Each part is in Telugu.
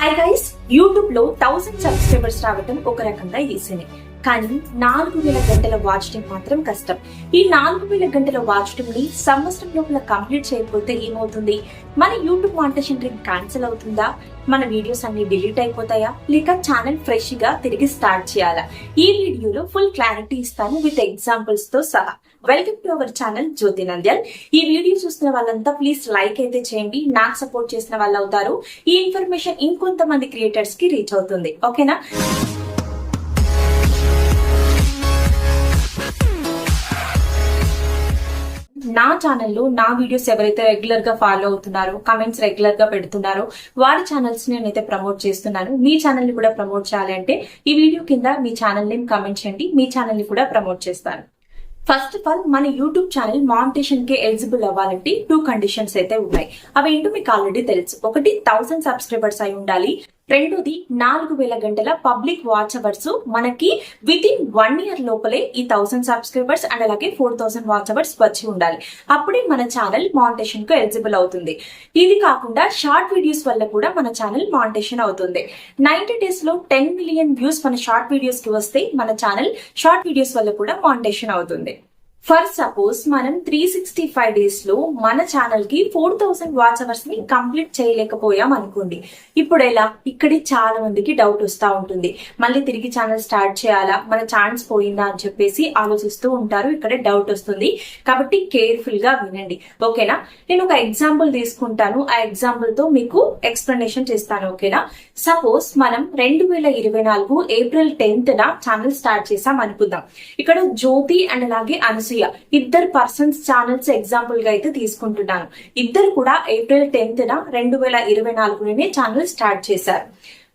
హై గైస్ యూట్యూబ్లో థౌసండ్ సబ్స్క్రైబర్స్ రావటం ఒక రకంగా ఈజీనే. కానీ నాలుగు వేల గంటల వాచ్ టైం మాత్రం కష్టం. ఈ నాలుగు వేల గంటల వాచ్ టైం ని సంవత్సరం లోపల కంప్లీట్ చేయకపోతే ఏమవుతుంది? మన యూట్యూబ్ మాంటేషన్ డ్రింక్ క్యాన్సిల్ అవుతుందా? మన వీడియోస్ అన్ని డిలీట్ అయిపోతాయా? లేక ఛానల్ ఫ్రెష్గా తిరిగి స్టార్ట్ చేయాలా? ఈ వీడియోలో ఫుల్ క్లారిటీ ఇస్తాను విత్ ఎగ్జాంపుల్స్తో సహా. Welcome to our channel Jyothi Nandyal ఈ వీడియో చూస్తున్న వాళ్ళంతా ప్లీజ్ లైక్ అయితే చేయండి. నాకు సపోర్ట్ చేసిన వాళ్ళు అవుతారు. ఈ ఇన్ఫర్మేషన్ ఇంకొంతమంది క్రియేటర్స్కి రీచ్ అవుతుంది. ఓకేనా నా ఛానల్లో నా వీడియోస్ ఎవరైతే రెగ్యులర్గా ఫాలో అవుతున్నారో కమెంట్స్ రెగ్యులర్గా పెడుతున్నారో వారి ఛానల్స్ నేనైతే ప్రమోట్ చేస్తున్నాను. మీ ఛానల్ని కూడా ప్రమోట్ చేయాలి అంటే ఈ వీడియో కింద మీ ఛానల్ నేమ్ కమెంట్ చేయండి. మీ ఛానల్ని కూడా ప్రమోట్ చేస్తాను. ఫస్ట్ ఆఫ్ ఆల్ మన యూట్యూబ్ ఛానల్ మానిటేషన్కి ఎలిజిబుల్ అవ్వాలంటే టూ కండిషన్స్ అయితే ఉన్నాయి. అవి ఏంటో మీకు ఆల్రెడీ తెలుసు. ఒకటి థౌసండ్ సబ్స్క్రైబర్స్ అయి ఉండాలి. రెండోది నాలుగు వేల గంటల పబ్లిక్ వాచ్ అవర్స్. మనకి విత్ ఇన్ వన్ ఇయర్ లోపలే ఈ థౌసండ్ సబ్స్క్రైబర్స్ అండ్ అలాగే ఫోర్ థౌసండ్ వాచ్ అవర్స్ వచ్చి ఉండాలి. అప్పుడే మన ఛానల్ మానిటేషన్కు ఎలిజిబుల్ అవుతుంది. ఇది కాకుండా షార్ట్ వీడియోస్ వల్ల కూడా మన ఛానల్ మానిటేషన్ అవుతుంది. నైన్టీ డేస్లో టెన్ మిలియన్ వ్యూస్ మన షార్ట్ వీడియోస్కి వస్తే మన ఛానల్ షార్ట్ వీడియోస్ వల్ల కూడా మానిటేషన్ అవుతుంది. ఫర్ సపోజ్ మనం త్రీ సిక్స్టీ ఫైవ్ డేస్లో మన ఛానల్కి ఫోర్ థౌసండ్ వాచ్ అవర్స్ని కంప్లీట్ చేయలేకపోయాం అనుకోండి. ఇప్పుడు ఎలా? ఇక్కడి చాలా మందికి డౌట్ వస్తూ ఉంటుంది. మళ్ళీ తిరిగి ఛానల్ స్టార్ట్ చేయాలా? మన ఛాన్స్ పోయిందా అని చెప్పేసి ఆలోచిస్తూ ఉంటారు. ఇక్కడే డౌట్ వస్తుంది. కాబట్టి కేర్ఫుల్గా వినండి. ఓకేనా నేను ఒక ఎగ్జాంపుల్ తీసుకుంటాను. ఆ ఎగ్జాంపుల్తో మీకు ఎక్స్ప్లెనేషన్ చేస్తాను. ఓకేనా సపోజ్ మనం రెండు వేల ఇరవై నాలుగు ఏప్రిల్ టెన్త్ న ఛానల్ స్టార్ట్ చేసాం అనుకుందాం. ఇక్కడ జ్యోతి అండ్ అలాగే అనసూయ ఇద్దరు పర్సన్స్ ఛానల్స్ ఎగ్జాంపుల్గా అయితే తీసుకుంటున్నాను. ఇద్దరు కూడా ఏప్రిల్ టెన్త్ రెండు వేల ఇరవై నాలుగులోనే ఛానల్ స్టార్ట్ చేశారు.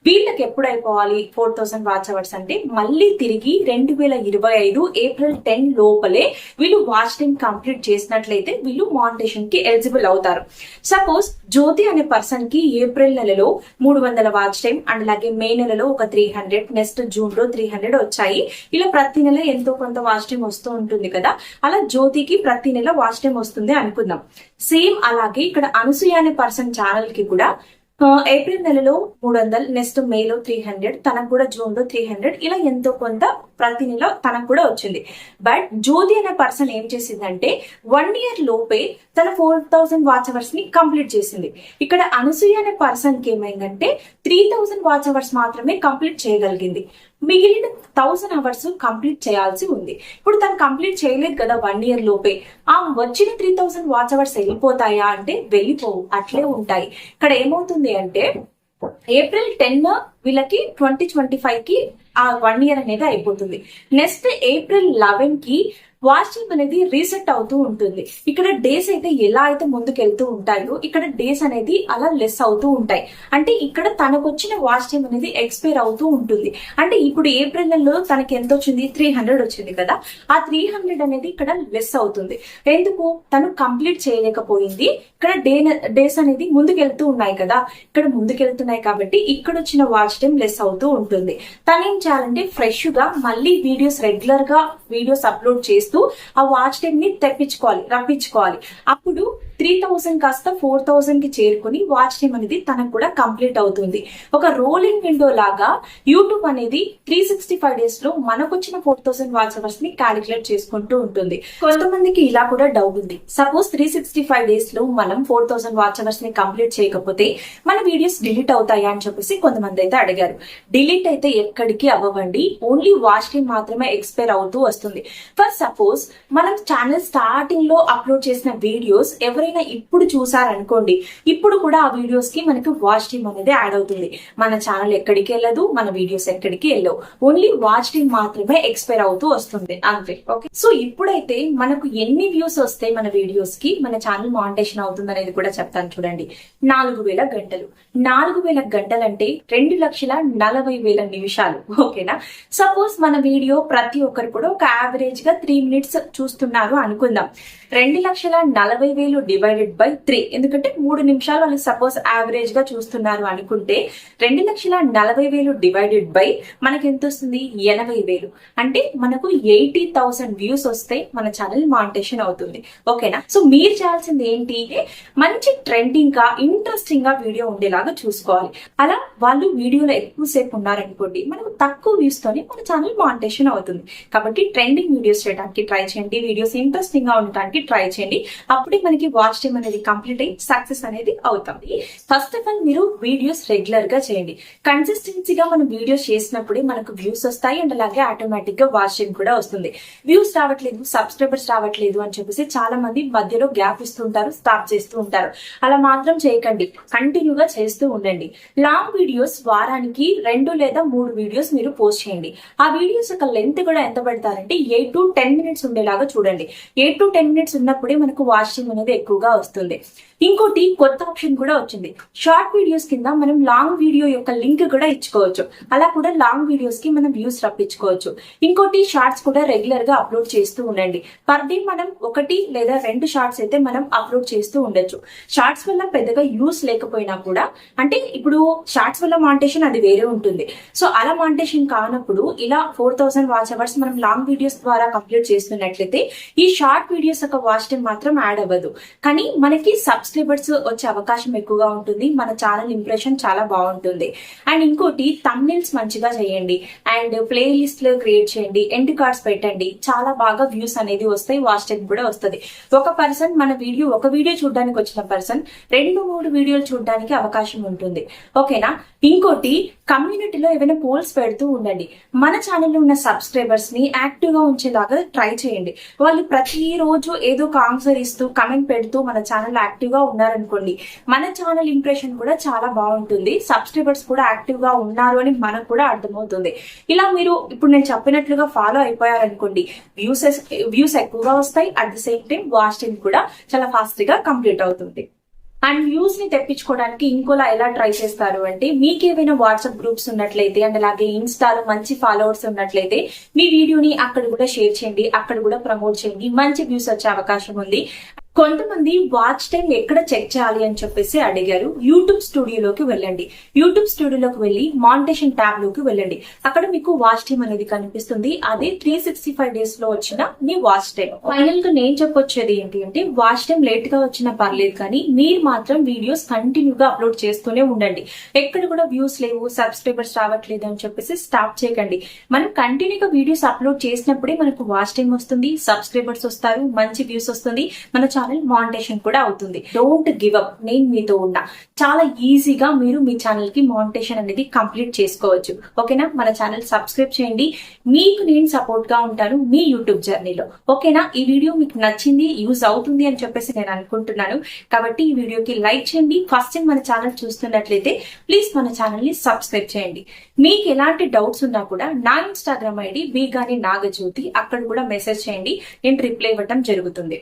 వీళ్ళకి ఎప్పుడు అయిపోవాలి ఫోర్ థౌసండ్ వాచ్ అవర్స్ అంటే మళ్ళీ తిరిగి రెండు వేల ఇరవై ఐదు ఏప్రిల్ టెన్ లోపలే వీళ్ళు వాచ్ టైం కంప్లీట్ చేసినట్లయితే వీళ్ళు మానిటేషన్కి ఎలిజిబుల్ అవుతారు. సపోజ్ జ్యోతి అనే పర్సన్కి ఏప్రిల్ నెలలో మూడు వందల వాచ్ టైం అండ్ అలాగే మే నెలలో ఒక త్రీ హండ్రెడ్ నెక్స్ట్ జూన్లో త్రీ హండ్రెడ్ వచ్చాయి. ఇలా ప్రతి నెల ఎంతో కొంత వాచ్ టైం వస్తూ ఉంటుంది కదా? అలా జ్యోతికి ప్రతి నెల వాచ్ టైం వస్తుంది అనుకుందాం. సేమ్ అలాగే ఇక్కడ అనసూయ అనే పర్సన్ ఛానల్కి కూడా ఏప్రిల్ నెలలో మూడు వందలు నెక్స్ట్ మేలో త్రీ హండ్రెడ్ తనకు కూడా జూన్లో త్రీ హండ్రెడ్ ఇలా ఎంతో కొంత ప్రతి నెల తనకు కూడా వచ్చింది. బట్ జ్యోతి అనే పర్సన్ ఏం చేసిందంటే వన్ ఇయర్ లోపే తన ఫోర్ థౌసండ్ వాచ్ అవర్స్ని కంప్లీట్ చేసింది. ఇక్కడ అనసూయ అనే పర్సన్కి ఏమైందంటే త్రీ థౌసండ్ వాచ్ అవర్స్ మాత్రమే కంప్లీట్ చేయగలిగింది. మిగిలిన థౌసండ్ అవర్స్ కంప్లీట్ చేయాల్సి ఉంది. ఇప్పుడు తను కంప్లీట్ చేయలేదు కదా వన్ ఇయర్ లోపే. ఆ వచ్చిన త్రీ థౌసండ్ వాచ్ అవర్స్ వెళ్ళిపోతాయా అంటే వెళ్ళిపోవు. అట్లే ఉంటాయి. ఇక్కడ ఏమవుతుంది అంటే ఏప్రిల్ టెన్ వీళ్ళకి ట్వంటీ ట్వంటీ ఫైవ్కి ఆ వన్ ఇయర్ అనేది అయిపోతుంది. నెక్స్ట్ ఏప్రిల్ లెవెన్కి వాచ్ అనేది రీసెట్ అవుతూ ఉంటుంది. ఇక్కడ డేస్ అయితే ఎలా అయితే ముందుకు వెళ్తూ ఉంటాయో ఇక్కడ డేస్ అనేది అలా లెస్ అవుతూ ఉంటాయి. అంటే ఇక్కడ తనకు వచ్చిన వాచ్ అనేది ఎక్స్పైర్ అవుతూ ఉంటుంది. అంటే ఇప్పుడు ఏప్రిల్ నెలలో తనకి ఎంత వచ్చింది త్రీ హండ్రెడ్ వచ్చింది కదా. ఆ త్రీ హండ్రెడ్ అనేది ఇక్కడ లెస్ అవుతుంది. ఎందుకు? తను కంప్లీట్ చేయలేకపోయింది. ఇక్కడ డే డేస్ అనేది ముందుకు వెళ్తూ ఉన్నాయి కదా. ఇక్కడ ముందుకు వెళ్తున్నాయి కాబట్టి ఇక్కడ వచ్చిన వాచ్ టైం లెస్ అవుతూ ఉంటుంది. తను ఏం చేయాలంటే ఫ్రెష్గా మళ్ళీ వీడియోస్ రెగ్యులర్గా వీడియోస్ అప్లోడ్ చేసి చేస్తూ ఆ వాచ్ టైం ని తెప్పించుకోవాలి రప్పించుకోవాలి. అప్పుడు త్రీ థౌసండ్ కాస్త ఫోర్ థౌసండ్కి చేరుకుని వాచ్ టైం అనేది తనకు కూడా కంప్లీట్ అవుతుంది. ఒక రోలింగ్ విండో లాగా యూట్యూబ్ అనేది త్రీ సిక్స్టీ ఫైవ్ డేస్లో మనకు వచ్చిన ఫోర్ థౌసండ్ వాచ్ అవర్స్ని క్యాలిక్యులేట్ చేసుకుంటూ ఉంటుంది. కొంతమందికి ఇలా కూడా డౌట్ ఉంది. సపోజ్ త్రీ సిక్స్టీ ఫైవ్ డేస్లో మనం ఫోర్ థౌసండ్ వాచ్ అవర్స్ని కంప్లీట్ చేయకపోతే మన వీడియోస్ డిలీట్ అవుతాయా అని చెప్పేసి కొంతమంది అయితే అడిగారు. డిలీట్ అయితే ఎక్కడికి అవ్వండి ఓన్లీ వాచ్ టైం మాత్రమే ఎక్స్పైర్ అవుతూ వస్తుంది. ఫర్ సపోజ్ మనం ఛానల్ స్టార్టింగ్లో అప్లోడ్ చేసిన వీడియోస్ ఎవరైనా ఇప్పుడు చూసారనుకోండి ఇప్పుడు కూడా ఆ వీడియోస్కి మనకి వాచ్ టైం అనేది యాడ్ అవుతుంది. మన ఛానల్ ఎక్కడికి వెళ్ళదు మన వీడియోస్ ఎక్కడికి వెళ్ళవు. ఓన్లీ వాచ్ టైం మాత్రమే ఎక్స్పైర్ అవుతూ వస్తుంది. అంతే. ఓకే సో ఇప్పుడైతే మనకు ఎన్ని వ్యూస్ వస్తాయి మన వీడియోస్కి మన ఛానల్ మానిటేషన్ అవుతుంది అనేది కూడా చెప్తాను చూడండి. నాలుగు వేల గంటలు. నాలుగు వేల గంటలంటే రెండు లక్షల లక్షల నలభై వేల నిమిషాలు. ఓకేనా సపోజ్ మన వీడియో ప్రతి ఒక్కరు కూడా ఒక యావరేజ్గా త్రీ మినిట్స్ చూస్తున్నారు అనుకుందాం. రెండు లక్షల నలభై వేలు డివైడెడ్ బై త్రీ. ఎందుకంటే మూడు నిమిషాలు వాళ్ళు సపోజ్ యావరేజ్గా చూస్తున్నారు అనుకుంటే రెండు లక్షల నలభై వేలు డివైడెడ్ బై మనకి ఎంత వస్తుంది? ఎనభై వేలు. అంటే మనకు ఎయిటీ థౌసండ్ వ్యూస్ వస్తే మన ఛానల్ మానిటేషన్ అవుతుంది. ఓకేనా? సో మీరు చేయాల్సింది ఏంటి? మంచి ట్రెండింగ్గా ఇంట్రెస్టింగ్గా వీడియో ఉండేలాగా చూసుకోవాలి. అలా వాళ్ళు వీడియోలో ఎక్కువసేపు ఉన్నారనుకోండి మనకు తక్కువ వ్యూస్ తోనే మన ఛానల్ మానిటేషన్ అవుతుంది. కాబట్టి ట్రెండింగ్ వీడియోస్ చేయడానికి ట్రై చేయండి. వీడియోస్ ఇంట్రెస్టింగ్గా ఉండటానికి ట్రై చేయండి. అప్పుడే మనకి వాచ్ టైం అనేది కంప్లీట్ అయ్యి సక్సెస్ అనేది అవుతుంది. ఫస్ట్ ఆఫ్ ఆల్ మీరు వీడియోస్ రెగ్యులర్గా చేయండి. కన్సిస్టెన్సీగా మనం వీడియోస్ చేసినప్పుడే మనకు వ్యూస్ వస్తాయి అండ్ అలాగే ఆటోమేటిక్గా వాచ్ టైం కూడా వస్తుంది. వ్యూస్ రావట్లేదు సబ్స్క్రైబర్స్ రావట్లేదు అని చెప్పేసి చాలా మంది మధ్యలో గ్యాప్ ఇస్తుంటారు స్టాప్ చేస్తూ ఉంటారు. అలా మాత్రం చేయకండి. కంటిన్యూగా చేస్తూ ఉండండి. లాంగ్ వీడియోస్ వారానికి రెండు లేదా మూడు వీడియోస్ మీరు పోస్ట్ చేయండి. ఆ వీడియోస్ యొక్క లెంత్ కూడా ఎంత పెడతారంటే ఎయిట్ టు టెన్ మినిట్స్ ఉండేలాగా చూడండి. ఎయిట్ టు టెన్ మినిట్స్ ఉన్నప్పుడే మనకు వాషింగ్ అనేది ఎక్కువగా వస్తుంది. ఇంకోటి కొత్త ఆప్షన్ కూడా వచ్చింది. షార్ట్ వీడియోస్ కింద మనం లాంగ్ వీడియో యొక్క లింక్ కూడా ఇచ్చుకోవచ్చు. అలా కూడా లాంగ్ వీడియోస్కి మనం వ్యూస్ రప్పించుకోవచ్చు. ఇంకోటి షార్ట్స్ కూడా రెగ్యులర్గా అప్లోడ్ చేస్తూ ఉండండి. పర్ డే మనం ఒకటి లేదా రెండు షార్ట్స్ అయితే మనం అప్లోడ్ చేస్తూ ఉండొచ్చు. షార్ట్స్ వల్ల పెద్దగా యూస్ లేకపోయినా కూడా అంటే ఇప్పుడు షార్ట్స్ వల్ల మాంటేషన్ అది వేరే ఉంటుంది. సో అలా మాంటేషన్ కానప్పుడు ఇలా ఫోర్ థౌసండ్ వాచ్ అవర్స్ మనం లాంగ్ వీడియోస్ ద్వారా కంప్లీట్ చేస్తున్నట్లయితే ఈ షార్ట్ వీడియోస్ యొక్క వాచ్ టైం మాత్రం యాడ్ అవ్వదు. కానీ మనకి సబ్స్క్రైబర్స్ వచ్చే అవకాశం ఎక్కువగా ఉంటుంది. మన ఛానల్ ఇంప్రెషన్ చాలా బాగుంటుంది. అండ్ ఇంకోటి తమ్నిల్స్ మంచిగా చేయండి. అండ్ ప్లేలిస్ట్లు క్రియేట్ చేయండి. ఎండ్ కార్డ్స్ పెట్టండి. చాలా బాగా వ్యూస్ అనేది వస్తాయి. వాచ్ టైం కూడా వస్తుంది. ఒక పర్సన్ మన వీడియో ఒక వీడియో చూడడానికి వచ్చిన పర్సన్ రెండు మూడు వీడియోలు చూడడానికి అవకాశం ఉంటుంది. ఓకేనా ఇంకోటి కమ్యూనిటీలో ఏమైనా పోల్స్ పెడుతూ ఉండండి. మన ఛానల్లో ఉన్న సబ్స్క్రైబర్స్ని యాక్టివ్గా ఉంచేలాగా ట్రై ట్రై చేయండి. వాళ్ళు ప్రతిరోజు ఏదో ఒక ఆన్సర్ ఇస్తూ కమెంట్ పెడుతూ మన ఛానల్ యాక్టివ్గా ఉన్నారనుకోండి మన ఛానల్ ఇంప్రెషన్ కూడా చాలా బాగుంటుంది. సబ్స్క్రైబర్స్ కూడా యాక్టివ్గా ఉన్నారు అని మనకు కూడా అర్థమవుతుంది. ఇలా మీరు ఇప్పుడు నేను చెప్పినట్లుగా ఫాలో అయిపోయారనుకోండి వ్యూస్ వ్యూస్ ఎక్కువగా వస్తాయి. At the same time watch time కూడా చాలా ఫాస్ట్గా కంప్లీట్ అవుతుంది. అండ్ వ్యూస్ని తెప్పించుకోవడానికి ఇంకోలా ఎలా ట్రై చేస్తారు అంటే మీకు ఏవైనా వాట్సాప్ గ్రూప్స్ ఉన్నట్లయితే అండ్ అలాగే ఇన్స్టాలో మంచి ఫాలోవర్స్ ఉన్నట్లయితే మీ వీడియోని అక్కడ కూడా షేర్ చేయండి అక్కడ కూడా ప్రమోట్ చేయండి మంచి వ్యూస్ వచ్చే అవకాశం ఉంది. కొంతమంది వాచ్ టైం ఎక్కడ చెక్ చేయాలి అని చెప్పేసి అడిగారు. యూట్యూబ్ స్టూడియోలోకి వెళ్ళండి. యూట్యూబ్ స్టూడియోలోకి వెళ్ళి మానిటేషన్ ట్యాబ్లోకి వెళ్ళండి. అక్కడ మీకు వాచ్ టైం అనేది కనిపిస్తుంది. అది త్రీ సిక్స్టీ ఫైవ్ డేస్లో వచ్చిన మీ వాచ్ టైం ఫైనల్గా నేను చెప్పొచ్చేది ఏంటి అంటే వాచ్ టైం లేట్గా వచ్చినా పర్లేదు కానీ మీరు మాత్రం వీడియోస్ కంటిన్యూగా అప్లోడ్ చేస్తూనే ఉండండి. ఎక్కడ కూడా వ్యూస్ లేవు సబ్స్క్రైబర్స్ రావట్లేదు అని చెప్పేసి స్టాప్ చేయకండి. మనం కంటిన్యూగా వీడియోస్ అప్లోడ్ చేసినప్పుడే మనకు వాచ్ టైం వస్తుంది సబ్స్క్రైబర్స్ వస్తారు మంచి వ్యూస్ వస్తుంది. మన ఛానల్ మానిటేషన్ కూడా అవుతుంది. డోంట్ గివ్ అప్ నేను మీతో ఉన్నా. చాలా ఈజీగా మీరు మీ ఛానల్కి మానిటేషన్ అనేది కంప్లీట్ చేసుకోవచ్చు. ఓకేనా? మన ఛానల్ సబ్స్క్రైబ్ చేయండి. మీకు నేను సపోర్ట్గా ఉంటాను మీ యూట్యూబ్ జర్నీలో ఓకేనా? ఈ వీడియో మీకు నచ్చింది యూజ్ అవుతుంది అని చెప్పేసి నేను అనుకుంటున్నాను. కాబట్టి ఈ వీడియోకి లైక్ చేయండి. ఫస్ట్ టైం మన ఛానల్ చూస్తున్నట్లయితే ప్లీజ్ మన ఛానల్ని సబ్స్క్రైబ్ చేయండి. మీకు ఎలాంటి డౌట్స్ ఉన్నా కూడా నా ఇన్స్టాగ్రామ్ ఐడి బీగాని నాగజ్యోతి అక్కడ కూడా మెసేజ్ చేయండి. నేను రిప్లై ఇవ్వటం జరుగుతుంది.